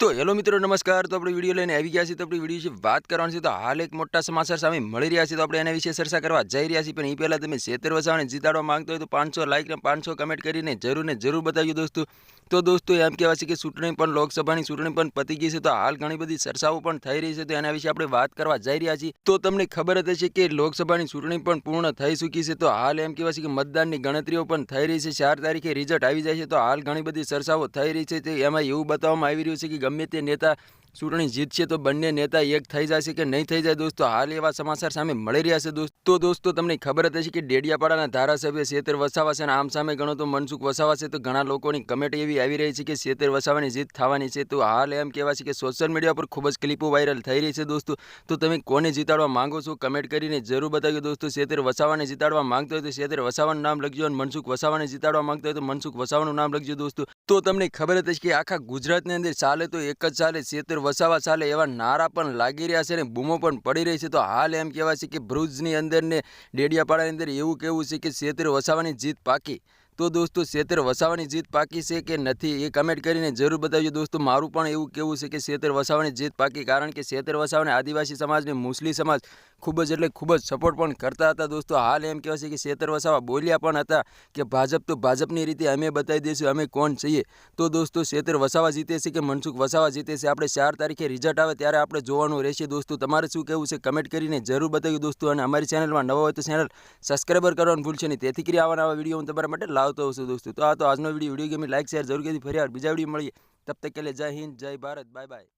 તો હેલો મિત્રો, નમસ્કાર. તો આપણે વીડિયો લઈને આવી ગયા છીએ. તો આપણે વીડિયો વિશે વાત કરવાની છે. તો હાલ એક મોટા સમાચાર સામે મળી રહ્યા છે. તો આપણે એના વિશે ચર્ચા કરવા જઈ રહ્યા છીએ. પણ એ પહેલાં તમે સેતર વસાવાને જીતાડવા માંગતો હોય તો પાંચસો લાઇક અને પાંચસો કમેન્ટ કરીને જરૂર ને જરૂર બતાવ્યું દોસ્તો. તો દોસ્તો એમ કહેવાય કે ચૂંટણી પણ, લોકસભાની ચૂંટણી પણ પતી ગઈ છે, તો હાલ ઘણી બધી ચર્ચાઓ પણ થઈ રહી છે, તો એના વિશે આપણે વાત કરવા જઈ રહ્યા છીએ. તો તમને ખબર જ હશે કે લોકસભાની ચૂંટણી પણ પૂર્ણ થઈ ચૂકી છે, તો હાલ એમ કહેવાય છે કે મતદાનની ગણતરીઓ પણ થઈ રહી છે, ચાર તારીખે રિઝલ્ટ આવી જાય છે, તો હાલ ઘણી બધી ચર્ચાઓ થઈ રહી છે, તે એમાં એવું બતાવવામાં આવી રહ્યું છે કે ગમે તે નેતા ચૂંટણી જીતશે તો બંને નેતા એક થઈ જશે કે નહીં થઈ જાય દોસ્તો? હાલ એવા સમાચાર સામે મળી રહ્યા છે દોસ્તો. દોસ્તો, તમને ખબર હતી કે ડેડિયાપાડાના ધારાસભ્ય શેતર વસાવા છે અને આમ સામે ગણો તો મનસુખ વસાવા છે. તો ઘણા લોકોની કમેન્ટ એવી આવી રહી છે કે શેતર વસાવાની જીત થવાની છે. તો હાલ એમ કહેવાય છે કે સોશિયલ મીડિયા પર ખૂબ જ ક્લિપો વાયરલ થઈ રહી છે દોસ્તો. તો તમે કોને જીતાડવા માંગો છો? કમેન્ટ કરીને જરૂર બતાવ્યો દોસ્તો. શેતર વસાવાને જીતાડવા માંગતો હોય તો શેતર વસાવાનું નામ લખજો અને મનસુખ વસાવાને જીતાડવા માંગતો હોય તો મનસુખ વસાવાનું નામ લખજો દોસ્તો. તો તમને ખબર હતી કે આખા ગુજરાતની અંદર ચાલે તો એક જ ચાલે, શેતર વસાવા ચાલે એવા નારા પણ લાગી રહ્યા છે અને બૂમો પણ પડી રહી છે. તો હાલ એમ કહેવાય છે કે ભરૂચની અંદર ને ડેડિયાપાડાની અંદર એવું કહેવું છે કે શેતર વસાવાની જીત પાકી. તો દોસ્તો શેતર વસાવાની જીત પાકી છે કે નથી એ કમેન્ટ કરીને જરૂર બતાવજો દોસ્તો. મારું પણ એવું કેવું છે કે શેતર વસાવાની જીત પાકી કારણ કે શેતર વસાવાને આદિવાસી સમાજને મુસ્લિમ સમાજ ખૂબ જ એટલે ખૂબ જ સપોર્ટ પણ કરતા હતા દોસ્તો. હાલ એમ કહેવાય છે કે શેતર વસાવા બોલ્યા પણ હતા કે ભાજપ તો ભાજપની રીતે અમે બતાવી દઈશું અમે કોણ છીએ? તો દોસ્તો શેતર વસાવા જીતે છે કે મનસુખ વસાવા જીતે છે? આપણે ચાર તારીખે રિઝલ્ટ આવે ત્યારે આપણે જોવાનું રહેશે દોસ્તો. તમારે શું કહેવું છે કમેન્ટ કરીને જરૂર બતાવ્યું દોસ્તો અને અમારી ચેનલમાં નવા હોય તો ચેનલ સબસ્ક્રાઈબર કરવાનું ભૂલશે નહીં. તેથી કરી આવા નવા વીડિયો હું તમારા માટે લાવતો હશું દોસ્તો. તો આ તો આજનો વીડિયો વીડિયો ગમે લાઈક શેર જરૂર કરી, ફરી વાર બીજા વીડિયો મળીએ. તબ તક કે જય હિન્દ, જય ભારત બાય બાય